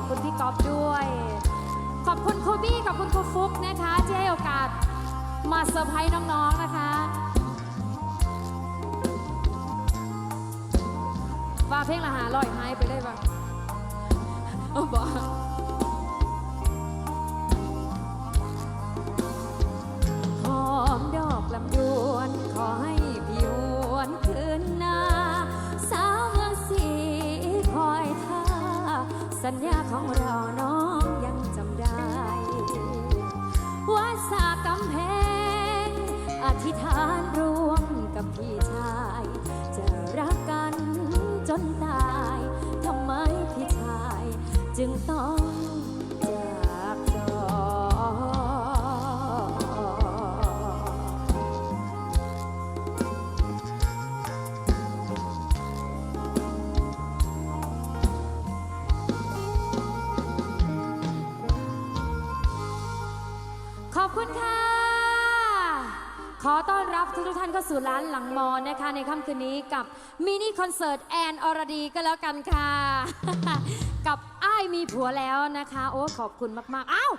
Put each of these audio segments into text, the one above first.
อบคุณพี่ก๊อฟด้วย ขอบคุณครูบี้ขอบคุณครูฟุกนะคะ ที่ให้โอกาสมาเซอร์ไพรส์น้องๆนะคะว่าเพลงละหาลอยหายไปเลยบ้างเอาบอกหอมดอกลำดวนขอให้พี่ห สัญญาของเราน้องยังจำได้ ว่าสากกำแพง อธิษฐานร่วมกับพี่ชาย จะรักกันจนตาย ทำไมพี่ชาย จึงต้อง ขอต้อนรับทุกทุกท่านเข้าสู่ร้านหลังมอนนะคะ ในค่ำคืนนี้กับมินิคอนเสิร์ตแอนอรดีก็แล้วกันค่ะ กับอ้ายมีผัวแล้วนะคะ โอ้ขอบคุณมากๆอ้าว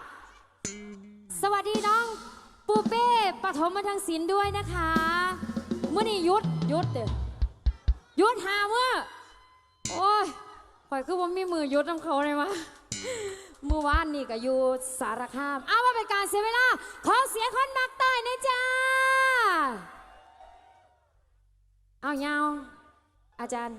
สวัสดีน้องปูเป้ปฐมมาทางศิลป์ด้วยนะคะเมื่อนี้ยุดยุดเด้อยุดหาเมื่อโอ้ยปล่อยคือว่ามีมือยุดน้ำเขาเลยวะ เมื่อวานนี่ก็อยู่สารคาม เอาว่าเป็นการเสียเวลา ขอเสียงคนมักใต้นะจ้า เอาเงาอาจารย์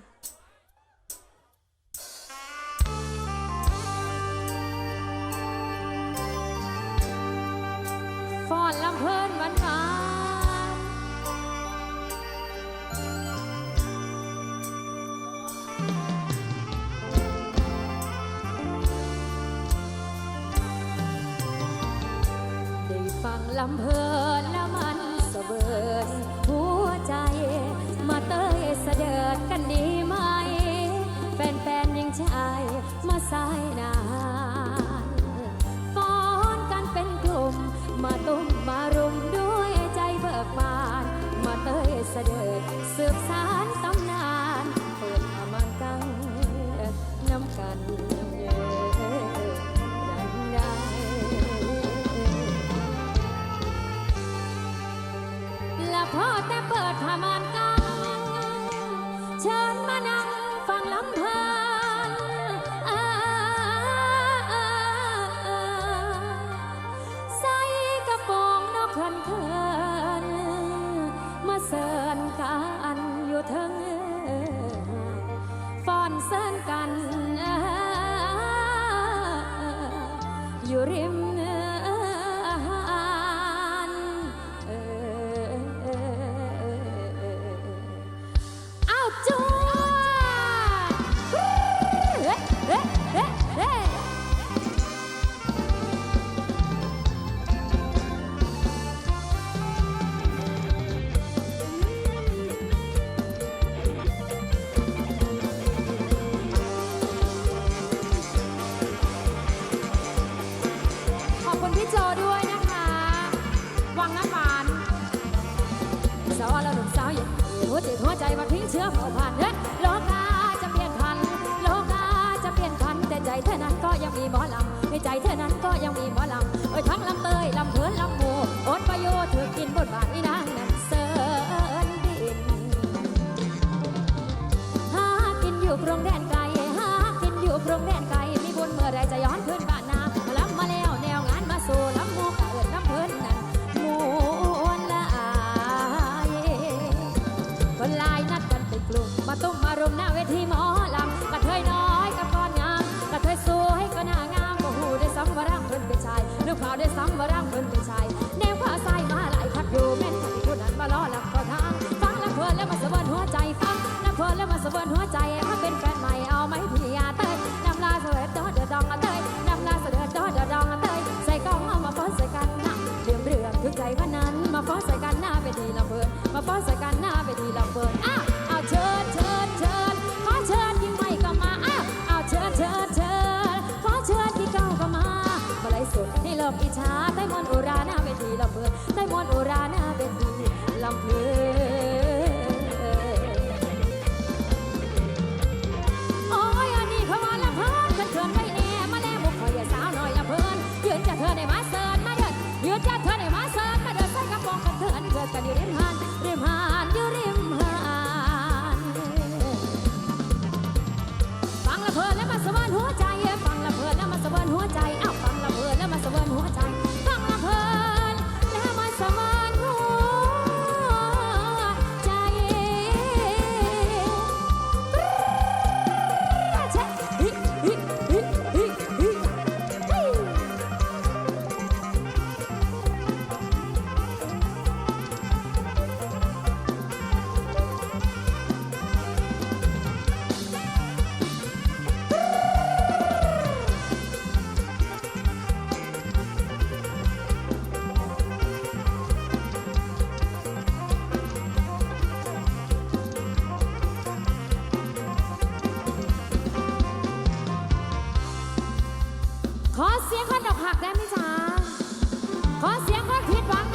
ฟอนลำเพลินวานหวานำเพลินแล้วมันเสเบิดหัวใจ มาเต้ยเสดิดกันดีไหม แฟนๆยังชายมาสายนะ อ สาวแล้วหนุ่มสาวอย่าหัวจิตหัวใจมาทิ้งเชื้อเผาผ่านเด้อโลกาจะเปลี่ยนพัน โลกาจะเปลี่ยนพัน แต่ใจเธอนั้นก็ยังมีหมอลำในใจเธอนั้นก็ยังมีหมอลำเอ้ยทั้งลำเตยลำเพินลำหมูอดประโยชน์ถือกินบทบาทวินางนั้นเสิร์นดินหากินอยู่กรงแดนไกลหากินอยู่กรงแดนไกลมีบุญเมื่อไรจะยอมำว่าร่างเพิ่นเป็นชาย ลบอิจฉาได้มอนอุราหน้าเวทีระเบิดได้มอนอุ บ้านดอกหักได้ไหมจ๊ะขอเสียงคนผิดหวัง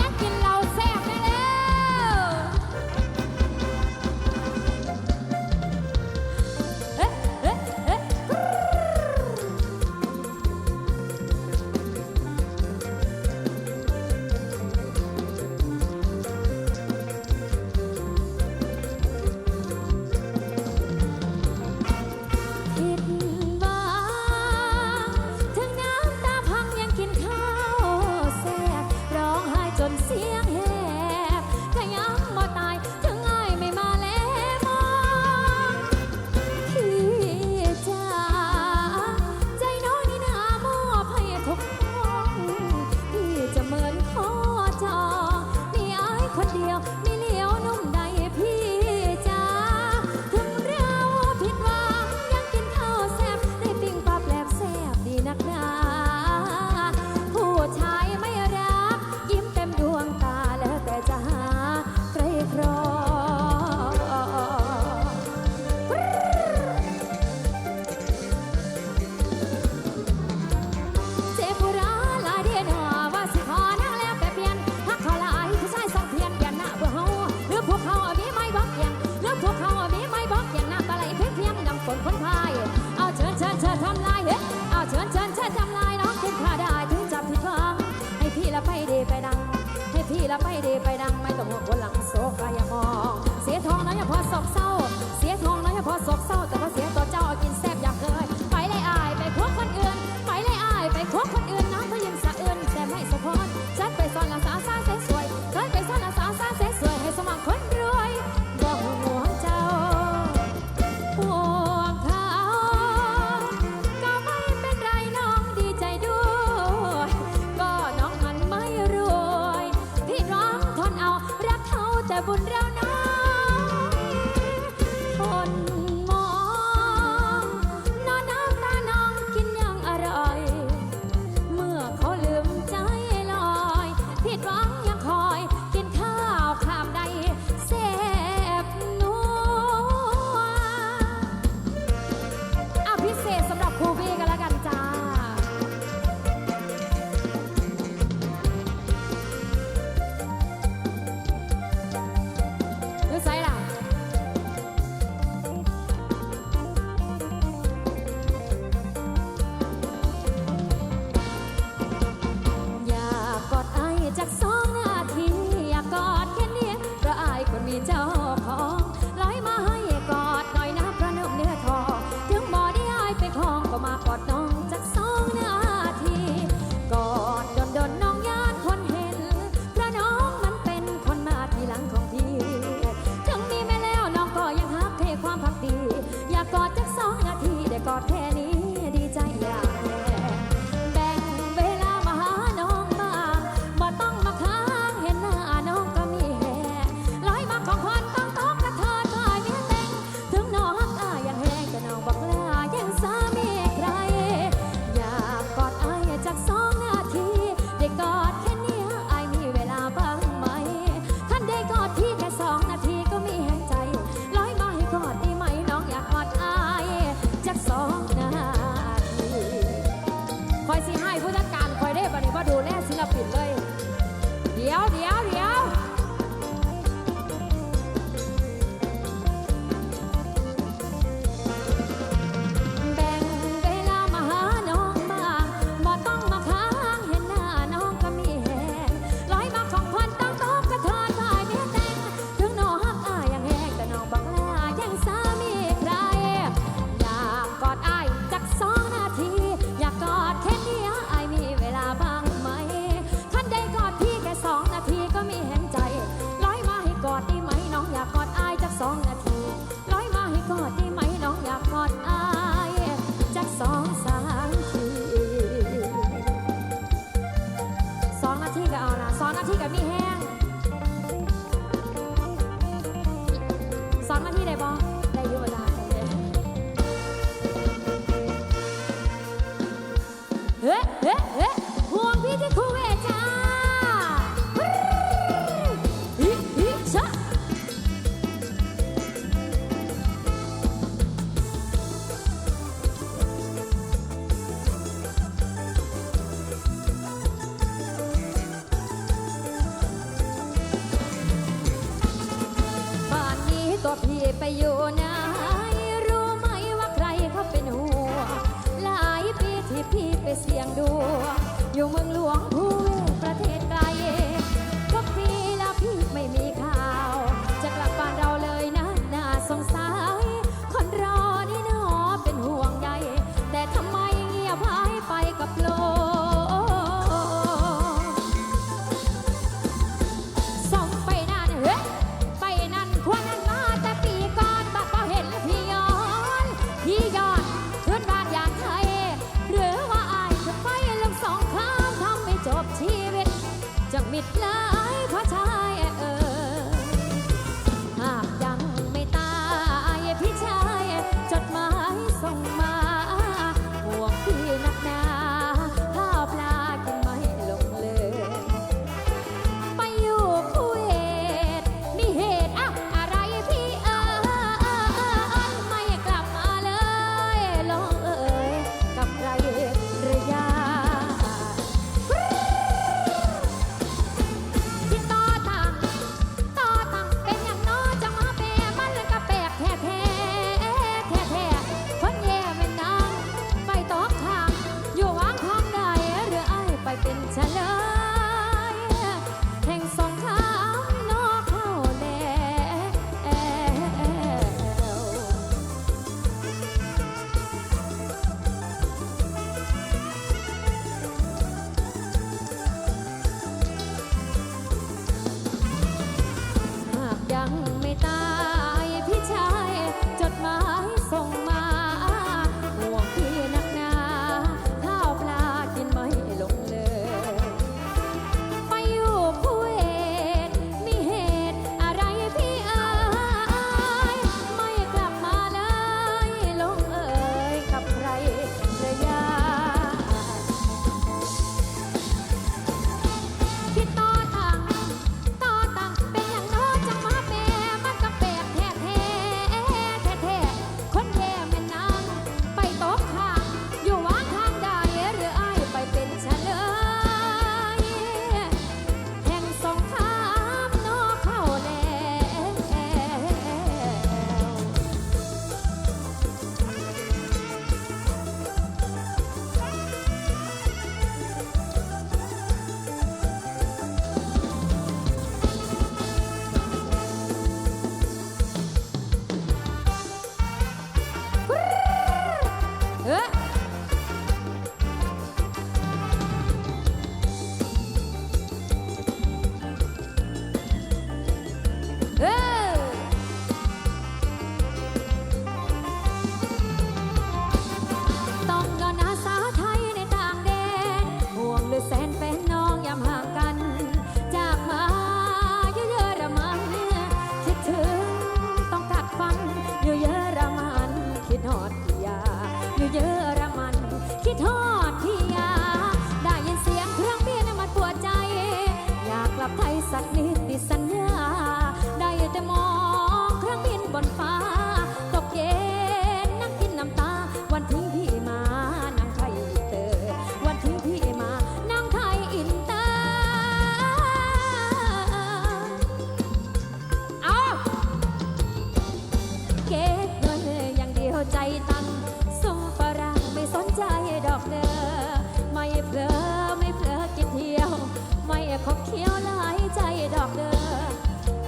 ขบเคี้ยวลายใจดอกเด้อ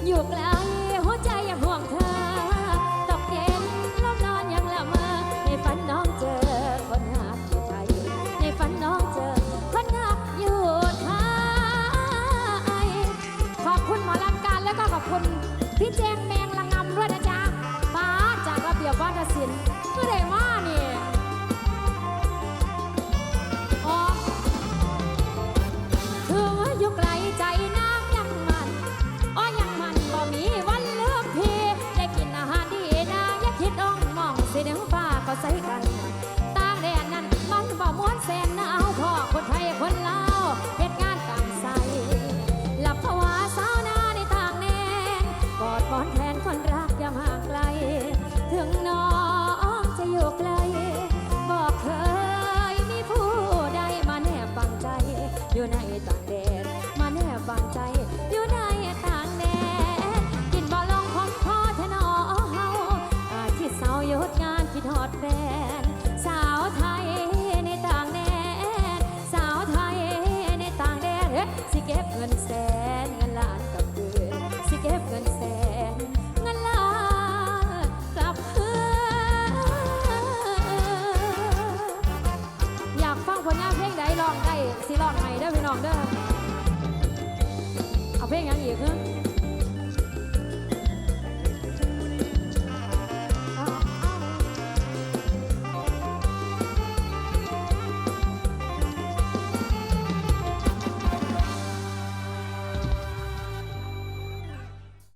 อยู่ไกลหัวใจยังห่วงเธอตกเย็นลมนอนยังละเมอในฝันน้องเจอคนหากอยู่ไทยในฝันน้องเจอคนหากอยู่ไายขอบคุณหมอลำการแล้วก็ขอบคุณพี่แจงแมงละงำด้วยนะจ๊ะป้าจากระเบียบวาฒนศิลป์